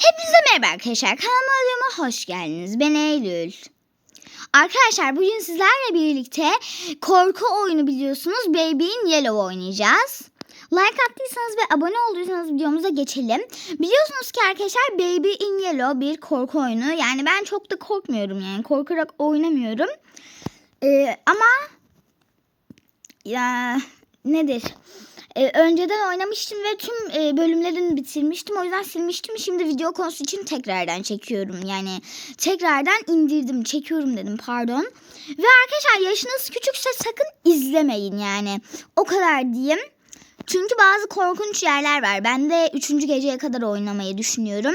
Hepinize merhaba arkadaşlar. Kanalıma videoma hoş geldiniz. Ben Eylül. Arkadaşlar bugün sizlerle birlikte korku oyunu biliyorsunuz. Baby in Yellow oynayacağız. Like attıysanız ve abone olduysanız videomuza geçelim. Biliyorsunuz ki arkadaşlar Baby in Yellow bir korku oyunu. Yani ben çok da korkmuyorum yani. Korkarak oynamıyorum. Ee, ama ya nedir? Ee, önceden oynamıştım ve tüm e, bölümlerini bitirmiştim. O yüzden silmiştim. Şimdi video konusu için tekrardan çekiyorum. Yani tekrardan indirdim, çekiyorum dedim pardon. Ve arkadaşlar yaşınız küçükse sakın izlemeyin yani. O kadar diyeyim. Çünkü bazı korkunç yerler var. Ben de 3. geceye kadar oynamayı düşünüyorum.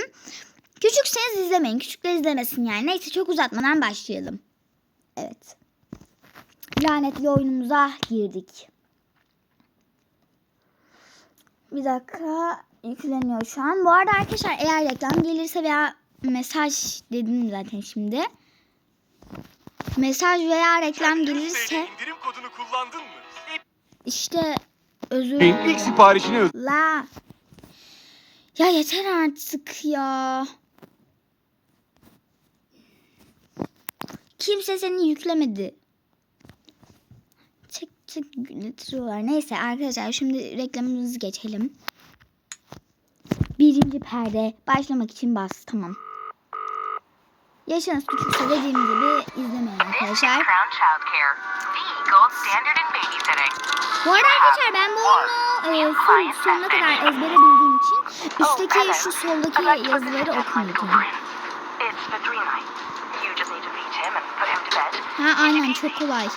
Küçükseniz izlemeyin. Küçükler izlemesin yani. Neyse çok uzatmadan başlayalım. Evet. Lanetli oyunumuza girdik. Bir dakika yükleniyor şu an. Bu arada arkadaşlar eğer reklam gelirse veya mesaj dedim zaten şimdi. Mesaj veya reklam gelirse indirim kodunu kullandın mı? işte özür İlk siparişini öde. La. Ya yeter artık ya. Kimse seni yüklemedi. Getiriyorlar. Neyse arkadaşlar şimdi reklamımızı geçelim. Birinci perde başlamak için bas. Tamam. Yaşınız küçükse dediğim gibi izlemeyin arkadaşlar. Bu arada arkadaşlar ben bu oyunu e, full sonuna kadar ezbere bildiğim için üstteki şu soldaki yazıları okumayacağım. Ha aynen çok kolay.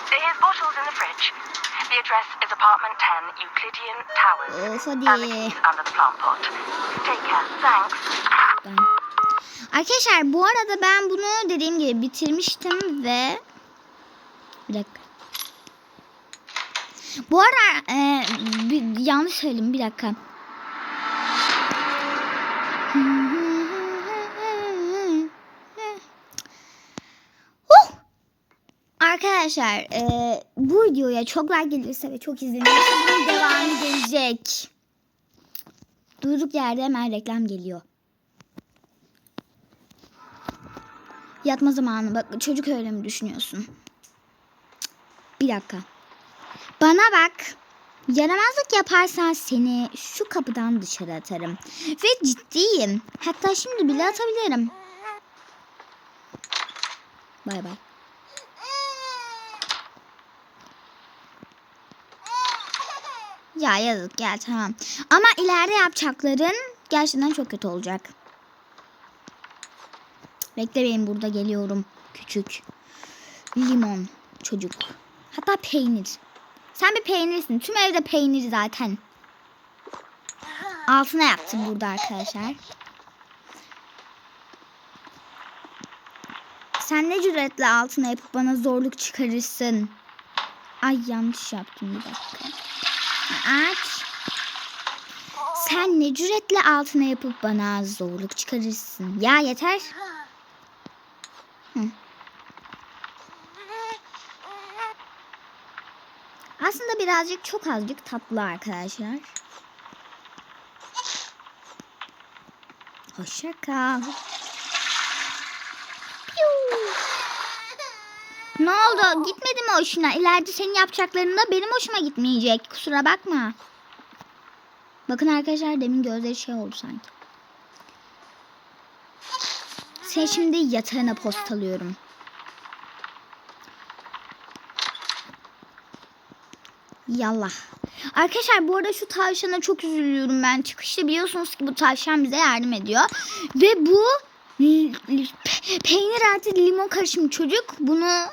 The address is apartment 10 Euclidean Towers. Of the hadi. keys under the plant pot. Take care. Thanks. Arkadaşlar bu arada ben bunu dediğim gibi bitirmiştim ve bir dakika. Bu arada e, bir, yanlış söyledim bir dakika. Arkadaşlar e, bu videoya çok like gelirse ve çok izlenirse bunun devamı gelecek. Durduk yerde hemen reklam geliyor. Yatma zamanı. Bak çocuk öyle mi düşünüyorsun? Bir dakika. Bana bak. Yaramazlık yaparsan seni şu kapıdan dışarı atarım. Ve ciddiyim. Hatta şimdi bile atabilirim. Bay bay. Ya yazık ya tamam. Ama ileride yapacakların gerçekten çok kötü olacak. Bekle benim burada geliyorum. Küçük. Limon çocuk. Hatta peynir. Sen bir peynirsin. Tüm evde peynir zaten. Altına yaptım burada arkadaşlar. Sen ne cüretle altına yapıp bana zorluk çıkarırsın. Ay yanlış yaptım bir dakika. Aç. Sen ne cüretle altına yapıp bana zorluk çıkarırsın. Ya yeter. Hı. Aslında birazcık çok azıcık tatlı arkadaşlar. Hoşça kal. Ne oldu? Gitmedi mi hoşuna? İleride senin yapacaklarında benim hoşuma gitmeyecek. Kusura bakma. Bakın arkadaşlar demin gözleri şey oldu sanki. Sen şimdi yatağına postalıyorum. Yallah. Arkadaşlar bu arada şu tavşana çok üzülüyorum ben. Çıkışta biliyorsunuz ki bu tavşan bize yardım ediyor. Ve bu peynir artı limon karışımı çocuk bunu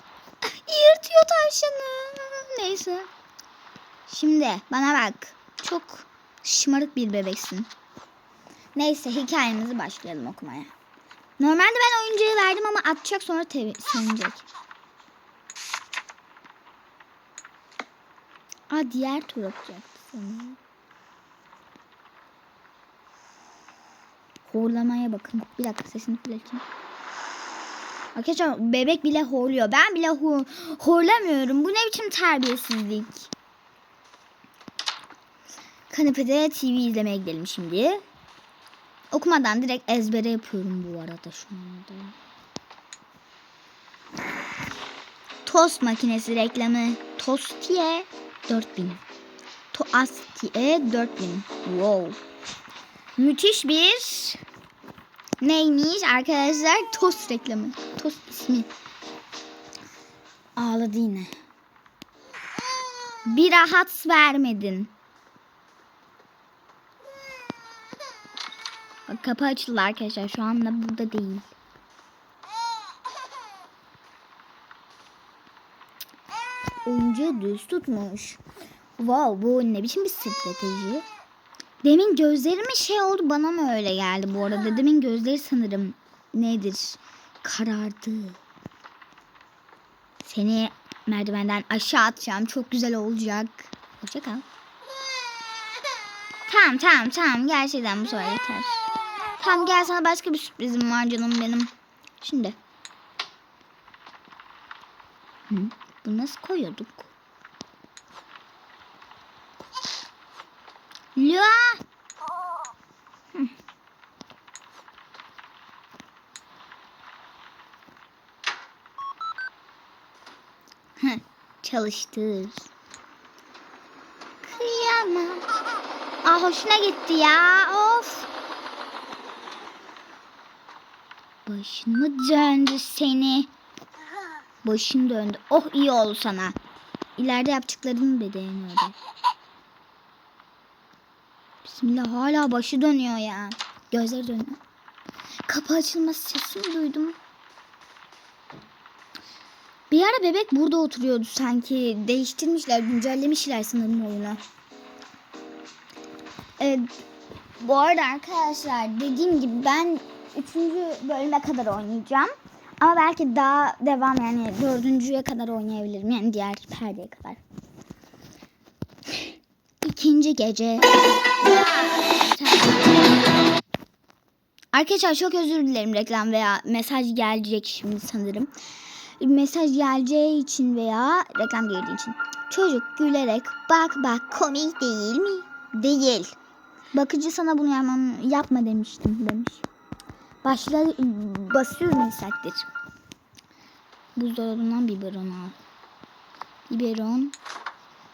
yırtıyor tavşanı. Neyse. Şimdi bana bak. Çok şımarık bir bebeksin. Neyse hikayemizi başlayalım okumaya. Normalde ben oyuncuya verdim ama atacak sonra sevinecek. Aa diğer tur atacaktı sanırım. Horlamaya bakın. Bir dakika sesini fırlatayım. Arkadaşlar bebek bile horluyor. Ben bile ho horlamıyorum. Bu ne biçim terbiyesizlik. Kanepede TV izlemeye gidelim şimdi. Okumadan direkt ezbere yapıyorum bu arada şu anda. Tost makinesi reklamı. Tostiye 4000. Toastiye 4000. Wow. Müthiş bir neymiş arkadaşlar? Tost reklamı. Tost ismi. Ağladı yine. Bir rahat vermedin. Bak kapı açıldı arkadaşlar. Şu anda burada değil. Oyuncu düz tutmuş. Wow bu ne biçim bir strateji. Demin gözlerime şey oldu bana mı öyle geldi bu arada. Demin gözleri sanırım nedir? Karardı. Seni merdivenden aşağı atacağım. Çok güzel olacak. Hoşça kal. Tamam tamam tamam. Gerçekten bu sefer yeter. Tamam gel sana başka bir sürprizim var canım benim. Şimdi. Hı, bunu nasıl koyuyorduk? Hı, Çalıştır. Kıyamam. Aa hoşuna gitti ya. Of. Başın mı döndü seni? Başın döndü. Oh iyi oldu sana. İleride yapacaklarının bedelini öde. Bismillah hala başı dönüyor ya. Gözleri dönüyor. Kapı açılması sesini duydum. Bir ara bebek burada oturuyordu sanki. Değiştirmişler, güncellemişler sanırım oyunu. Evet, bu arada arkadaşlar dediğim gibi ben 3. bölüme kadar oynayacağım. Ama belki daha devam yani dördüncüye kadar oynayabilirim. Yani diğer perdeye kadar. İkinci gece. Arkadaşlar çok özür dilerim reklam veya mesaj gelecek şimdi sanırım. Mesaj geleceği için veya reklam geldiği için. Çocuk gülerek bak bak komik değil mi? Değil. Bakıcı sana bunu yapmam, yapma demiştim demiş. Başla basıyorum istektir. Buzdolabından biberon al. Biberon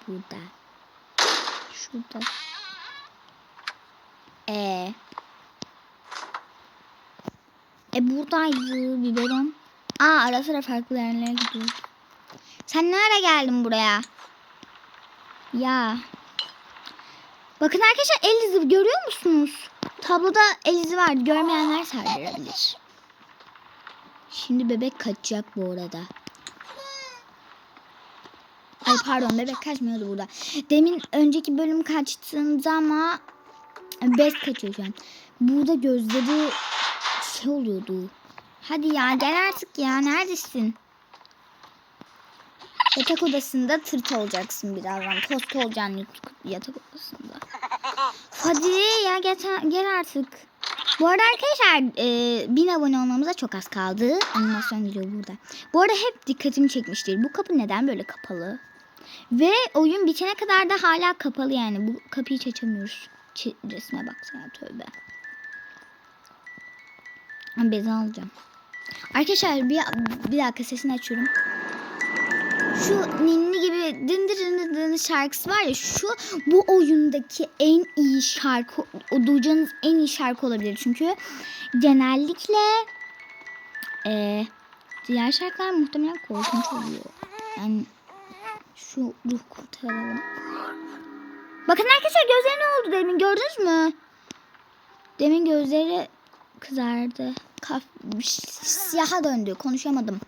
burada. Şurada. E. E buradaydı biberon. Aa ara sıra farklı yerlere gidiyor. Sen ne ara geldin buraya? Ya. Bakın arkadaşlar el izi görüyor musunuz? Tabloda el izi var. Görmeyenler sardırabilir. Şimdi bebek kaçacak bu arada. Ay pardon bebek kaçmıyordu burada. Demin önceki bölüm kaçtığında ama bez kaçıyor şu an. Burada gözleri şey oluyordu. Hadi ya gel artık ya neredesin? Yatak odasında tırt olacaksın birazdan. Tost olacaksın yatak odasında. Hadi ya gel, gel artık. Bu arada arkadaşlar e, 1000 abone olmamıza çok az kaldı. Animasyon geliyor burada. Bu arada hep dikkatimi çekmiştir. Bu kapı neden böyle kapalı? Ve oyun bitene kadar da hala kapalı yani. Bu kapıyı hiç açamıyoruz. Ç- resme baksana tövbe. Bezi alacağım. Arkadaşlar bir, bir dakika sesini açıyorum. Şu ninni gibi dındır dındır dındır şarkısı var ya şu bu oyundaki en iyi şarkı o duyacağınız en iyi şarkı olabilir. Çünkü genellikle e, diğer şarkılar muhtemelen korkunç oluyor. Yani şu ruh kurtaralım. Bakın arkadaşlar gözleri ne oldu demin gördünüz mü? Demin gözleri kızardı. Kaf siyaha döndü. Konuşamadım.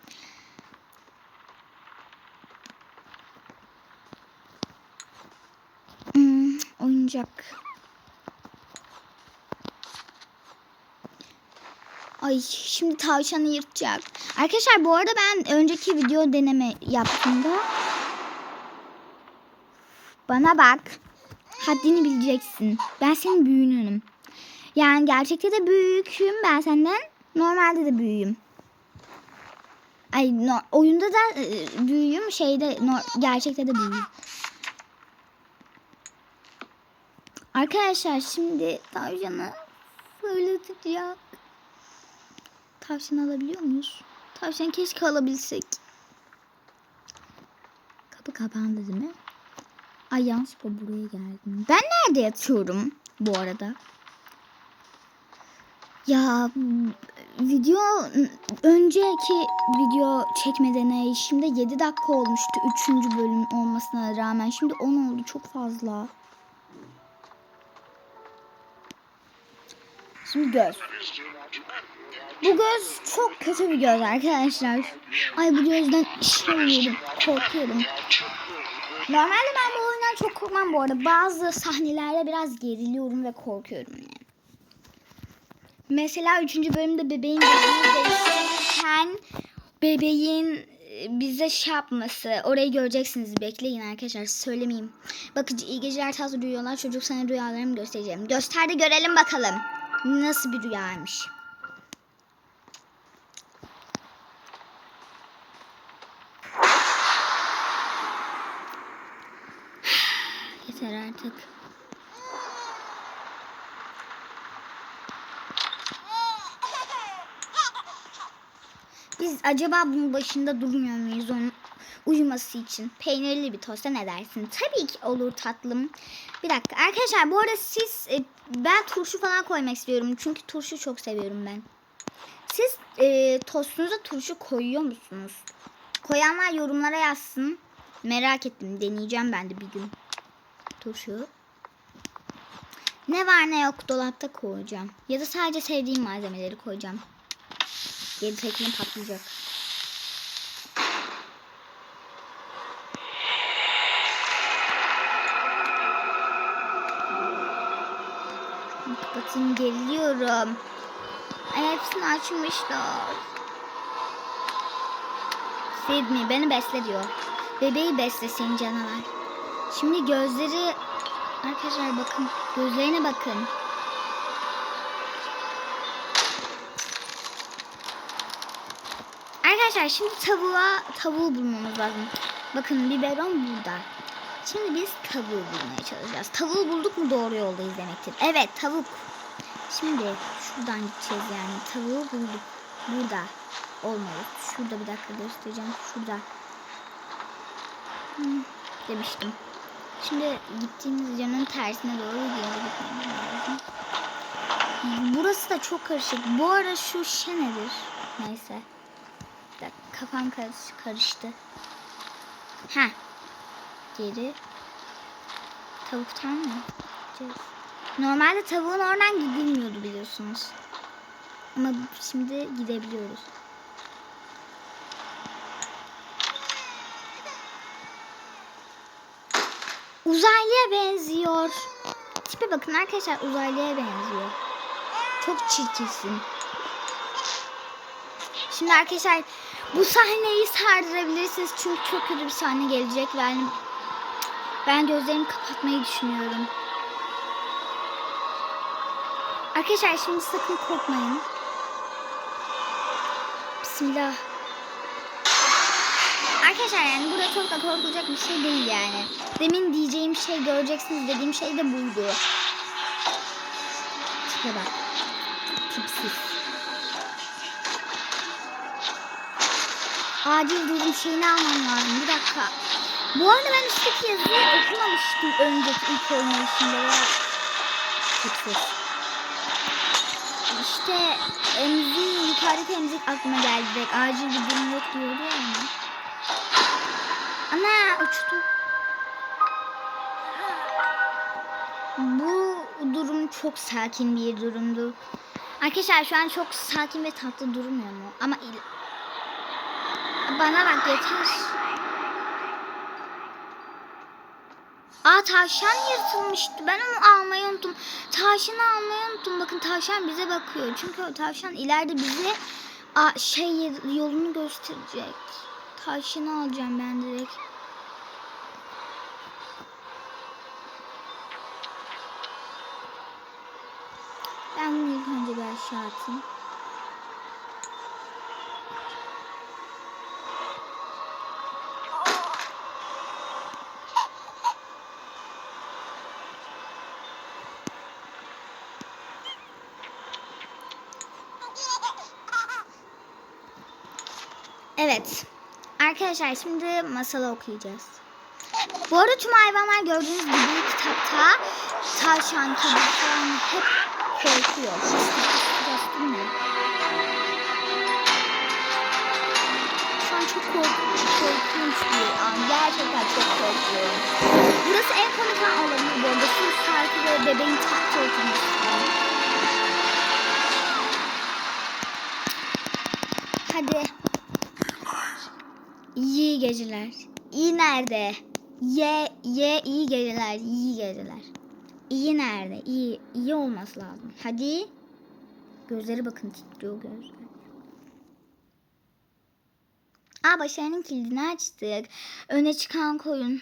Hmm, oyuncak. Ay şimdi tavşanı yırtacak. Arkadaşlar bu arada ben önceki video deneme yaptığımda bana bak. Haddini bileceksin. Ben senin büyüğünüm. Yani gerçekte de büyüküm ben senden. Normalde de büyüğüm. Ay no, oyunda da e, büyüğüm, şeyde no, gerçekte de büyüğüm. Arkadaşlar şimdi tavşanı fırlatacak. Tavşan alabiliyor muyuz? Tavşan keşke alabilsek. Kapı kapandı değil mi? Ay yanlışlıkla buraya geldim. Ben nerede yatıyorum bu arada? Ya video önceki video çekmeden şimdi 7 dakika olmuştu 3. bölüm olmasına rağmen şimdi 10 oldu çok fazla. Şimdi göz. Bu göz çok kötü bir göz arkadaşlar. Ay bu gözden işemiyorum, korkuyorum. Normalde ben bu oyundan çok korkmam bu arada. Bazı sahnelerde biraz geriliyorum ve korkuyorum yani. Mesela 3. bölümde bebeğin değiştirirken bebeğin e, bize şey yapması. Orayı göreceksiniz. Bekleyin arkadaşlar. Söylemeyeyim. Bakıcı iyi geceler tatlı rüyalar. Çocuk sana rüyalarımı göstereceğim. Göster de görelim bakalım. Nasıl bir rüyaymış. Yeter artık. Biz acaba bunun başında durmuyor muyuz onun uyuması için? Peynirli bir tosta ne dersin? Tabii ki olur tatlım. Bir dakika arkadaşlar bu arada siz e, ben turşu falan koymak istiyorum. Çünkü turşu çok seviyorum ben. Siz e, tostunuza turşu koyuyor musunuz? Koyanlar yorumlara yazsın. Merak ettim. Deneyeceğim ben de bir gün. Turşu. Ne var ne yok dolapta koyacağım. Ya da sadece sevdiğim malzemeleri koyacağım. Geri tekini patlayacak. Kapatayım geliyorum. Ay hepsini açmışlar. Sydney beni besle diyor. Bebeği beslesin canavar. Şimdi gözleri arkadaşlar bakın gözlerine bakın. Arkadaşlar şimdi tavuğa tavuğu bulmamız lazım. Bakın biberon burada. Şimdi biz tavuğu bulmaya çalışacağız. Tavuğu bulduk mu doğru yoldayız demektir. Evet tavuk. Şimdi şuradan gideceğiz yani. Tavuğu bulduk. Burada. Olmadı. Şurada bir dakika göstereceğim. Şurada. Hmm, demiştim. Şimdi gittiğimiz yanın tersine doğru geri lazım. Burası da çok karışık. Bu ara şu şey nedir? Neyse. Bir kafam karış- karıştı. Ha. Geri. Tavuktan mı? gideceğiz? Normalde tavuğun oradan gidilmiyordu biliyorsunuz. Ama şimdi gidebiliyoruz. Uzaylıya benziyor. Tipe bakın arkadaşlar uzaylıya benziyor. Çok çirkinsin. Şimdi arkadaşlar bu sahneyi sardırabilirsiniz çünkü çok kötü bir sahne gelecek yani ben gözlerimi kapatmayı düşünüyorum. Arkadaşlar şimdi sakın korkmayın. Bismillah. Arkadaşlar yani burada çok da korkulacak bir şey değil yani. Demin diyeceğim şey göreceksiniz dediğim şey de buydu. Tipe bak. Tipsiz. Acil durum şeyini almam lazım. Bir dakika. Bu arada ben üstteki yazıyı okumamıştım önceki ilk oynayışımda. Tipsiz. İşte emzik, yukarıdaki emzik aklıma geldi. Acil bir durum yok diyordu ya. Yani. Ana uçtu. Bu durum çok sakin bir durumdu. Arkadaşlar şu an çok sakin ve tatlı durmuyor mu? Ama. Bana bak yeter. Aa tavşan yırtılmıştı. Ben onu almayı unuttum. Tavşanı almayı unuttum. Bakın tavşan bize bakıyor. Çünkü o tavşan ileride bize aa, şey yolunu gösterecek taşını alacağım ben direkt. Ben bunu ilk önce bir aşağı atayım. Evet. Arkadaşlar şimdi masalı okuyacağız. Bu arada tüm hayvanlar gördüğünüz gibi kitapta tavşan, kedi falan hep korkuyor. Şu an çok korkunç, korkunç bir an. Gerçekten çok korkuyorum. Burası en komik an olabilir bu arada. Sırf ve bebeğin tahta oturması. Hadi. İyi geceler. İyi nerede? Ye, ye iyi geceler, iyi geceler. İyi nerede? İyi, iyi olması lazım. Hadi. Gözleri bakın titriyor gözler. Aa başarının kilidini açtık. Öne çıkan koyun.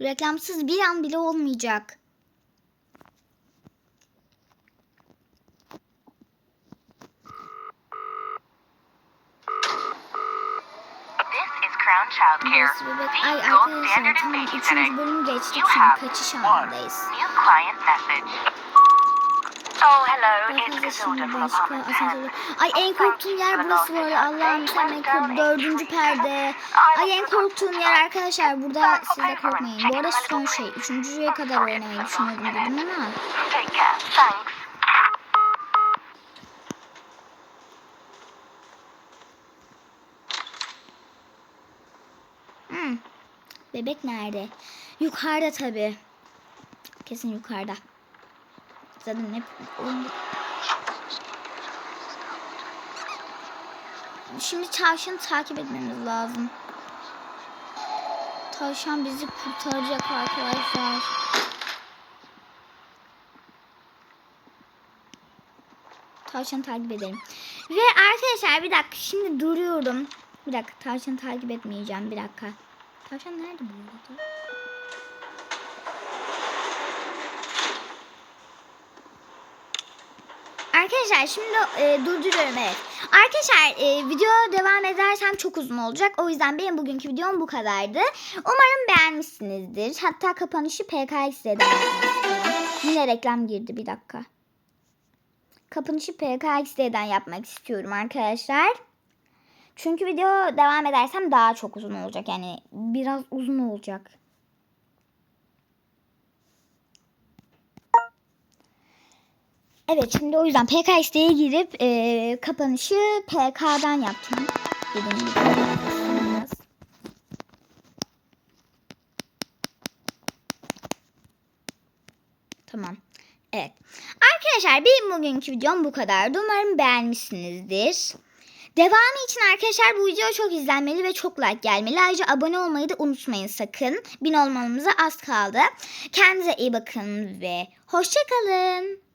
Reklamsız bir an bile olmayacak. Childcare, Ay gold arkadaşlar üçüncü babysitting. bölümü geçtik You şimdi have kaçış one anındayız. new client message. Oh, hello, it's şimdi from başka Apartment 10. asansör. Ay en korktuğum yer burası bu arada. Allah'ım sen en kork dördüncü perde. Ay en korktuğum yer arkadaşlar burada siz de korkmayın. Bu arada son şey üçüncüye kadar oynamayı düşünüyordum dedim ama. Take care. Thanks. Hmm. Bebek nerede? Yukarıda tabi. Kesin yukarıda. Zaten hep Şimdi tavşanı takip etmemiz lazım. Tavşan bizi kurtaracak arkadaşlar. Tavşanı takip edelim. Ve arkadaşlar bir dakika şimdi duruyorum. Bir dakika tavşanı takip etmeyeceğim bir dakika. Tavşan nerede bu arada? Arkadaşlar şimdi e, durduruyorum evet. Arkadaşlar e, video devam edersem çok uzun olacak. O yüzden benim bugünkü videom bu kadardı. Umarım beğenmişsinizdir. Hatta kapanışı yapmak istiyorum. Yine reklam girdi bir dakika. Kapanışı PKX'den yapmak istiyorum arkadaşlar. Çünkü video devam edersem daha çok uzun olacak. Yani biraz uzun olacak. Evet şimdi o yüzden PK isteğe girip e, kapanışı PK'dan yaptım. Dediğim. Tamam. Evet. Arkadaşlar benim bugünkü videom bu kadardı. Umarım beğenmişsinizdir. Devamı için arkadaşlar bu video çok izlenmeli ve çok like gelmeli. Ayrıca abone olmayı da unutmayın sakın. Bin olmamıza az kaldı. Kendinize iyi bakın ve hoşçakalın.